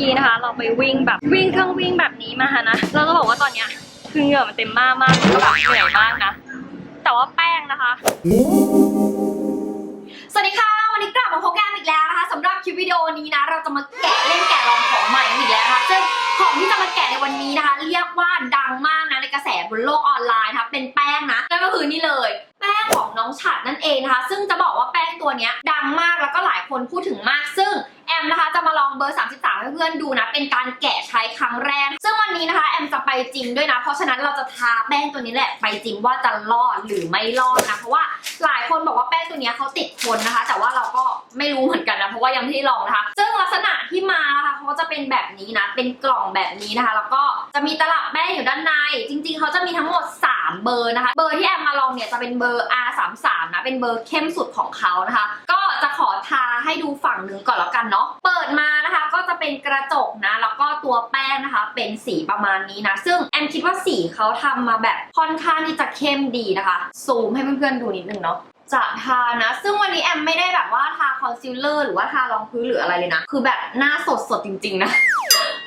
กี้นะคะ เราไปวิ่งแบบวิ่งเครื่องวิ่งแบบนี้มาฮะนะเราจะบอกว่าตอนเนี้ยคือเหงื่อมันเต็มมากมากก็แบบเหนื่อยมากนะ แต่ว่าแป้งนะคะ สวัสดีค่ะ วันนี้กลับมาพบกันอีกแล้วนะคะสำหรับคลิปวิดีโอนี้นะ เราจะมาแกะเล่นแกะลองของใหม่อีกแล้วนะคะซึ่งของที่จะมาแกะในวันนี้นะคะ เรียกว่าดังมากนะในกระแสบนโลกออนไลน์นะคะเป็นแป้งนะนั่นก็คือนี่เลย แป้งของน้องฉัดนั่นเองนะคะ ซึ่งจะบอกว่าแป้งตัวนี้ดังมากแล้วก็หลายคนพูดถึงมาก ซึ่งแอมนะคะจะมาลองเบอร์ 33 ให้เพื่อนดูนะ เป็นการแกะใช้ครั้งแรก ซึ่งวันนี้นะคะแอมจะไปจริงด้วยนะ เพราะฉะนั้นเราจะทาแป้งตัวนี้แหละไปจริงว่าจะรอดหรือไม่รอดนะ เพราะว่าหลายคนบอกว่าแป้งตัวนี้เขาติดทนนะคะ แต่ว่าเราก็ ไม่รู้เหมือนกันนะเพราะว่ายังไม่ได้ลองนะคะซึ่งลักษณะที่มานะคะเขาจะเป็นแบบนี้นะ เป็นกล่องแบบนี้นะคะ แล้วก็จะมีตลับแป้งอยู่ด้านใน จริง ๆเขาจะมีทั้งหมด 3 เบอร์นะคะ เบอร์ที่แอมมาลองเนี่ยจะเป็นเบอร์ R33 นะเป็นเบอร์เข้มสุดของเขานะคะ ก็จะขอทาให้ดูฝั่งหนึ่งก่อนแล้วกันเนาะเปิดมานะคะก็จะเป็นกระจกนะแล้วก็ตัวแป้งนะคะ เป็นสีประมาณนี้นะ ซึ่งแอมคิดว่าสีเขาทำมาแบบค่อนข้างที่จะเข้มดีนะคะ ซูมให้เพื่อนๆดูนิดนึงเนาะ จะทานะ ซึ่งวันนี้แอมไม่ได้แบบว่าทาคอนซีลเลอร์หรือว่าทารองพื้นหรืออะไรเลยนะ คือแบบหน้าสดสดจริง ๆ นะ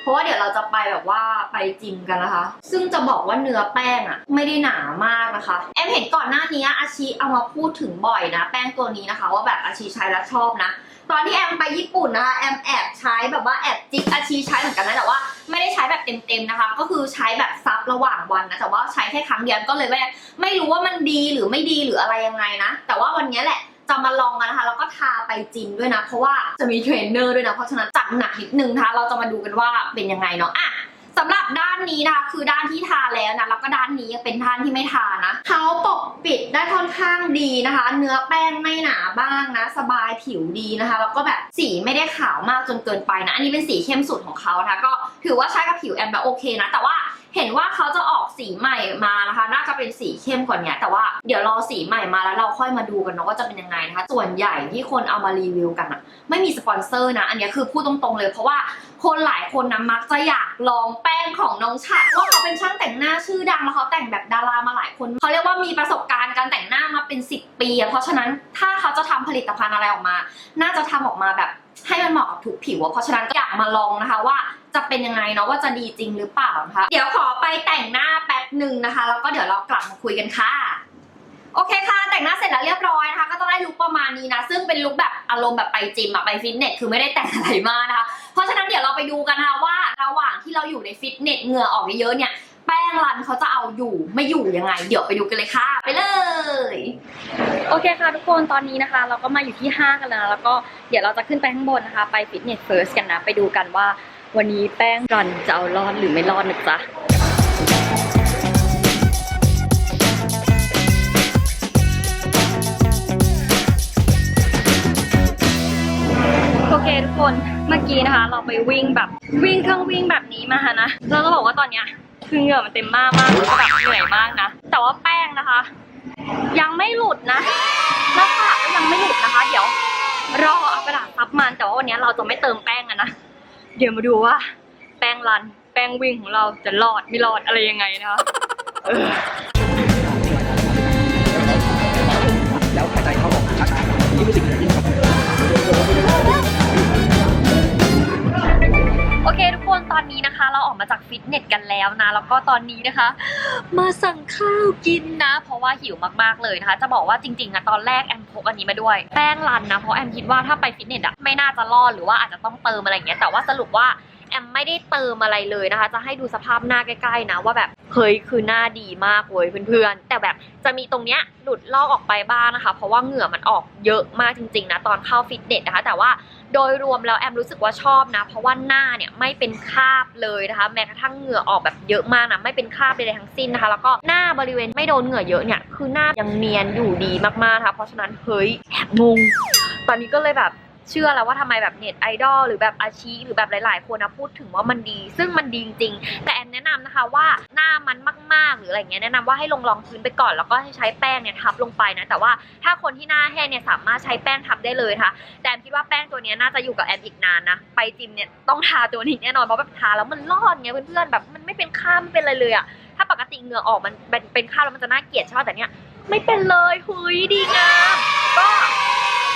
เพราะว่าเดี๋ยวเราจะไปแบบว่าไปจิมกันนะคะ ซึ่งจะบอกว่าเนื้อแป้งอะไม่ได้หนามากนะคะ แอมเห็นก่อนหน้านี้อาชีเอามาพูดถึงบ่อยนะ แป้งตัวนี้นะคะ ว่าแบบอาชีใช้แล้วชอบนะ ตอนที่แอมไปญี่ปุ่นนะคะ แอมแอบใช้แบบว่าแอบจิกอาชีใช้เหมือนกันนะแต่ว่าไม่ได้ใช้แบบเต็มๆนะคะ ก็คือใช้แบบซับระหว่างวันนะแต่ว่าใช้แค่ครั้งเดียวก็เลยไม่ไม่รู้ว่ามันดีหรือไม่ดีหรืออะไรยังไงนะ แต่ว่าวันนี้แหละ จะมาลองกันนะคะแล้วก็ทาไปจิมด้วยนะ เพราะว่าจะมีเทรนเนอร์ด้วยนะเพราะฉะนั้นจัดหนักนิดนึงนะคะเราจะมาดูกันว่าเป็นยังไงเนาะอะสำหรับด้านนี้นะคะคือด้านที่ทาแล้วนะแล้วก็ด้านนี้ยังเป็นด้านที่ไม่ทานะเขาปกปิดได้ค่อนข้างดีนะคะ เนื้อแป้งไม่หนาบ้างนะ สบายผิวดีนะคะ แล้วก็แบบสีไม่ได้ขาวมากจนเกินไปนะ อันนี้เป็นสีเข้มสุดของเขานะคะก็ถือว่าใช้กับผิวแอมแล้วโอเคนะ แต่ว่า เห็นว่าเขาจะออกสีใหม่มานะคะ น่าจะเป็นสีเข้มกว่านี้แต่ว่าเดี๋ยวรอสีใหม่มาแล้วเราค่อยมาดูกันเนาะว่าจะเป็นยังไงนะคะ ส่วนใหญ่ที่คนเอามารีวิวกันอะไม่มีสปอนเซอร์นะ อันนี้คือพูดตรงๆเลยเพราะว่าคนหลายคนนะมักจะอยากลองแป้งของน้องฉัดว่าเขาเป็นช่างแต่งหน้าชื่อดังแล้วเขาแต่งแบบดารามาหลายคนเขาเรียกว่ามีประสบการณ์การแต่งหน้ามาเป็น 10 ปี เพราะฉะนั้นถ้าเขาจะทำผลิตภัณฑ์อะไรออกมา น่าจะทำออกมาแบบ ให้มันเหมาะกับทุกผิวอะเพราะฉะนั้นก็อยากมาลองนะคะว่าจะเป็นยังไงเนาะว่าจะดีจริงหรือเปล่านะคะเดี๋ยวขอไปแต่งหน้าแป๊บหนึ่งนะคะ แล้วก็เดี๋ยวเรากลับมาคุยกันค่ะโอเคค่ะ แต่งหน้าเสร็จแล้วเรียบร้อยนะคะก็จะได้ลุคประมาณนี้นะ ซึ่งเป็นลุคแบบอารมณ์แบบไปจิมอะไปฟิตเนสคือไม่ได้แต่งอะไรมากนะคะ เพราะฉะนั้นเดี๋ยวเราไปดูกันนะคะว่าระหว่างที่เราอยู่ในฟิตเนสเหงื่อออกเยอะๆเนี่ย แป้งรันเขาจะเอาอยู่ไม่อยู่ยังไง เดี๋ยวไปดูกันเลยค่ะ ไปเลย โอเคค่ะทุกคนตอนนี้นะคะ เราก็มาอยู่ที่ห้างกันแล้วนะแล้วก็เดี๋ยวเราจะขึ้นไปข้างบนนะคะ ไปฟิตเนสเฟิร์สกันนะ ไปดูกันว่า วันนี้แป้งรันจะเอารอดหรือไม่รอดนะจ๊ะโอเคทุกคนเมื่อกี้นะคะ เราไปวิ่งแบบวิ่งเครื่องวิ่งแบบนี้มาฮะนะเราก็บอกว่าตอนเนี้ย คือเหงื่อมันเต็มมากมากแล้วก็แบบเหนื่อยมากนะ แต่ว่าแป้งนะคะ ยังไม่หลุดนะหน้าผากก็ยังไม่หลุดนะคะ เดี๋ยวรอเอากระดาษซับมัน แต่ว่าวันนี้เราจะไม่เติมแป้งกันนะ เดี๋ยวมาดูว่า แป้งรัน แป้งวิ่งของเราจะรอดไม่รอดอะไรยังไงนะคะ เคทุกคนตอนนี้นะคะ เราออกมาจากฟิตเนสกันแล้วนะ แล้วก็ตอนนี้นะคะ มาสั่งข้าวกินนะ เพราะว่าหิวมากๆเลยนะคะ จะบอกว่าจริงๆอะตอนแรกแอมพกอันนี้มาด้วย แป้งรันนะเพราะแอมคิดว่าถ้าไปฟิตเนสอะไม่น่าจะรอดหรือว่าอาจจะต้องเติมอะไรอย่างเงี้ยแต่ว่าสรุปว่า แอมไม่ได้เติมอะไรเลยนะคะ จะให้ดูสภาพหน้าใกล้ๆนะว่าแบบเฮ้ยคือหน้าดีมากเว้ยเพื่อนๆ แต่แบบจะมีตรงเนี้ยหลุดลอกออกไปบ้างนะคะ เพราะว่าเหงื่อมันออกเยอะมากจริงๆนะตอนเข้าฟิตเนสนะคะ แต่ว่าโดยรวมแล้วแอมรู้สึกว่าชอบนะ เพราะว่าหน้าเนี่ยไม่เป็นคราบเลยนะคะ แม้กระทั่งเหงื่อออกแบบเยอะมากนะไม่เป็นคราบใดๆทั้งสิ้นนะคะ แล้วก็หน้าบริเวณไม่โดนเหงื่อเยอะเนี่ยคือหน้ายังเนียนอยู่ดีมากๆนะคะเพราะฉะนั้นเฮ้ยแอบงงตอนนี้ก็เลยแบบ เชื่อแล้วว่าทำไมแบบเน็ตไอดอลหรือแบบอาชีหรือแบบหลาย ๆ คนนะพูดถึงว่ามันดี ซึ่งมันดีจริงๆแต่แอมแนะนำนะคะว่าหน้ามันมาก ๆ หรืออะไรเงี้ยแนะนำว่าให้ลงรองพื้นไปก่อน แล้วก็ให้ใช้แป้งเนี่ยทับลงไปนะแต่ว่าถ้าคนที่หน้าแห้งเนี่ยสามารถใช้แป้งทับได้เลยค่ะ แต่แอมคิดว่าแป้งตัวนี้น่าจะอยู่กับแอมอีกนานนะไปจิมเนี่ยต้องทาตัวนี้แน่นอนเพราะแบบทาแล้วมันรอดเงี้ยเพื่อนๆแบบมันไม่เป็นข้ามไม่เป็นอะไรเลยอะถ้าปกติเหงื่อออกมันเป็นข้ามแล้วมันจะน่าเกลียดใช่ไหมแต่เนี้ยไม่เป็นเลยหุยดีงามก็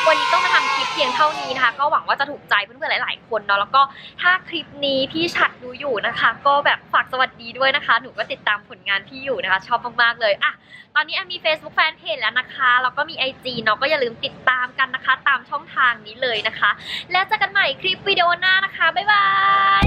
วันนี้ก็มาทำคลิปเพียงเท่านี้นะคะ ก็หวังว่าจะถูกใจเพื่อนๆหลาย ๆ คนเนาะแล้วก็ถ้าคลิปนี้พี่ฉัดดูอยู่นะคะ ก็แบบฝากสวัสดีด้วยนะคะ หนูก็ติดตามผลงานพี่อยู่นะคะ ชอบมากๆเลยอะตอนนี้แอมมี Facebook Fanpage แล้วนะคะแล้วก็มี IG เนาะก็อย่าลืมติดตามกันนะคะ ตามช่องทางนี้เลยนะคะ แล้วเจอกันใหม่คลิปวิดีโอหน้านะคะบ๊ายบาย